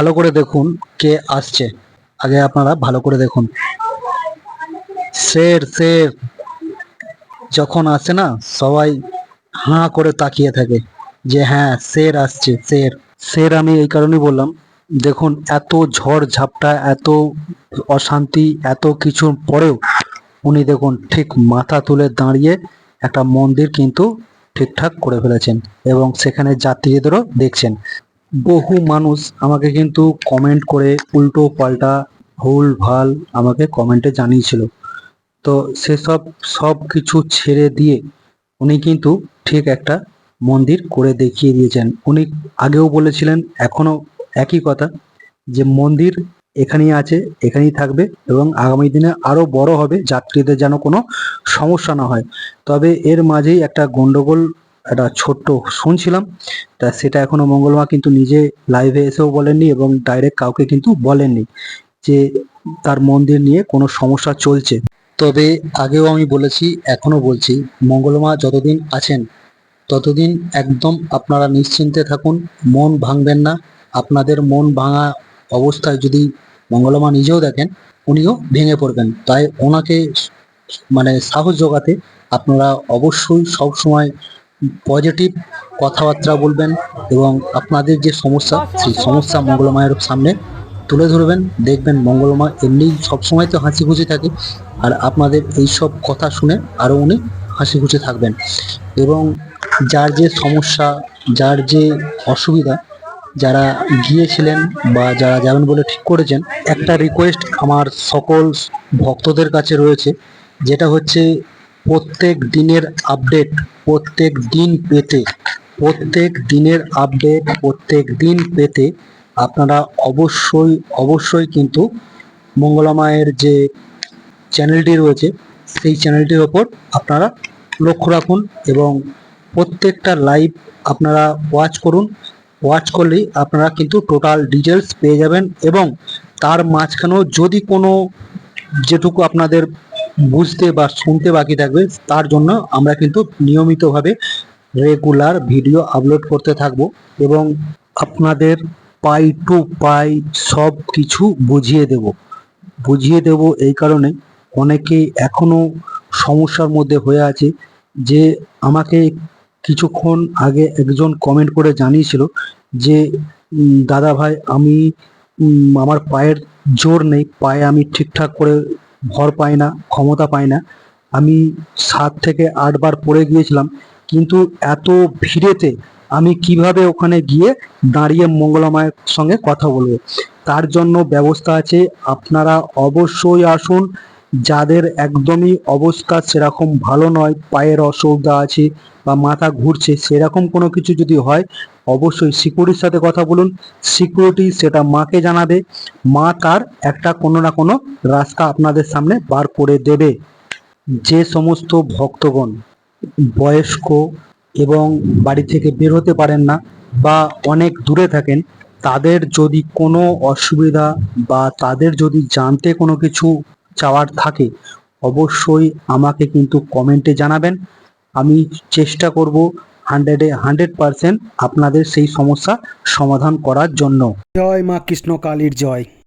ভালো করে দেখুন কে আসছে। আগে আপনারা ভালো করে দেখুন। শের শের যখন আসে না, সবাই হাঁ করে তাকিয়ে থাকে যে হ্যাঁ শের আসছে শের শের আমি এই কারণেই বললাম, দেখুন, এত ঝড় ঝাপটা, এত অশান্তি, এত কিছুর পরেও উনি দেখুন ঠিক মাথা তুলে দাঁড়িয়ে একটা মন্দির কিন্তু ঠিকঠাক করে ফেলেছেন এবং সেখানে যাত্রীদেরও দেখছেন। বহু মানুষ আমাকে কিন্তু কমেন্ট করে উল্টো পাল্টা ভুল, ভালো আমাকে কমেন্টে জানিয়েছিল। তো সেসব, সব কিছু ছেড়ে দিয়ে উনি কিন্তু ঠিক একটা মন্দির করে দেখিয়ে দিয়েছেন। উনি আগেও বলেছিলেন এখনও একই কথা যে মন্দির এখানেই আছে, এখানেই থাকবে এবং আগামী দিনে আরও বড় হবে, যাত্রীদের যেন কোনো সমস্যা না হয়। তবে এর মাঝেই একটা গন্ডগোল একটা ছোট্ট শুনছিলাম, তা সেটা এখনও মঙ্গলমা কিন্তু নিজে লাইভে এসেও বলেননি এবং ডাইরেক্ট কাউকে কিন্তু বলেননি যে তার মন্দির নিয়ে কোনো সমস্যা চলছে। তবে আগেও আমি বলেছি, এখনও বলছি, মঙ্গলমা যতদিন আছেন, ততদিন একদম আপনারা নিশ্চিন্তে থাকুন, মন ভাঙবেন না। আপনাদের মন ভাঙা অবস্থায় যদি মঙ্গলমা নিজেও দেখেন, উনিও ভেঙে পড়বেন। তাই ওনাকে মানে সাহস জোগাতে আপনারা অবশ্যই সব সময় পজিটিভ কথাবার্তা বলবেন এবং আপনাদের যে সমস্যা, সেই সমস্যা মঙ্গলমায়ের সামনে তুলে ধরবেন। দেখবেন মঙ্গলমা এমনি সবসময় তো হাসি খুশি থাকে আর আপনাদের এই সব কথা শুনে আরও উনি হাসি খুশি থাকবেন। এবং যার যে সমস্যা, যার যে অসুবিধা, যারা গিয়েছিলেন বা যারা যাবেন বলে ঠিক করেছেন, একটা রিকোয়েস্ট আমার সকল ভক্তদের কাছে রয়েছে, যেটা হচ্ছে প্রত্যেক দিনের আপডেট প্রত্যেক দিন পেতে, প্রত্যেক দিনের আপডেট প্রত্যেক দিন পেতে আপনারা অবশ্যই অবশ্যই কিন্তু মঙ্গলামায়ের যে চ্যানেলটি রয়েছে, সেই চ্যানেলটির ওপর আপনারা লক্ষ্য রাখুন এবং প্রত্যেকটা লাইভ আপনারা ওয়াচ করুন। ওয়াচ করলেই আপনারা কিন্তু টোটাল ডিটেলস পেয়ে যাবেন এবং তার মাঝখানেও যদি কোনো যেটুকু আপনাদের বুঝতে বা শুনতে বাকি থাকবে, তার জন্য আমরা কিন্তু নিয়মিতভাবে রেগুলার ভিডিও আপলোড করতে থাকব এবং আপনাদের পাই টু পাই সব কিছু বুঝিয়ে দেব। বুঝিয়ে দেব এই কারণে অনেকে এখনও সমস্যার মধ্যে হয়ে আছে যে আমাকে কিছুক্ষণ আগে একজন কমেন্ট করে জানিয়েছিল যে দাদা ভাই, আমি আমার পায়ের জোর নেই, পায়ে আমি ঠিকঠাক করে ভর পায় না, ক্ষমতা পায় না। আমি সাত থেকে আটবার পড়ে গিয়েছিলাম, কিন্তু এত ভিড়েতে আমি কীভাবে ওখানে গিয়ে দাঁড়িয়ে মঙ্গলা মায়ের সঙ্গে কথা বলব? তার জন্য ব্যবস্থা আছে, আপনারা অবশ্যই আসুন যাদের একদমই অবস্থা সেরকম ভালো নয়, পায়ের অসুবিধা আছে বা মাথা ঘুরছে সেরকম কোনো কিছু যদি হয়, অবশ্যই সিকিউরিটির সাথে কথা বলুন। সিকিউরিটি সেটা মাকে জানাবে। মা তার একটা কোনো না কোনো রাস্তা আপনাদের সামনে বার করে দেবে। যে সমস্ত ভক্তগণ বয়স্ক এবং বাড়ি থেকে বের হতে পারেন না বা অনেক দূরে থাকেন, তাদের যদি কোনো অসুবিধা বা তাদের যদি জানতে কোনো কিছু চাওয়ার থাকে, অবশ্যই আমাকে কিন্তু কমেন্টে জানাবেন। আমি চেষ্টা করব হান্ড্রেডে হান্ড্রেড পারসেন্ট আপনাদের সেই সমস্যা সমাধান করার জন্য। জয় মা কৃষ্ণকালীর জয়।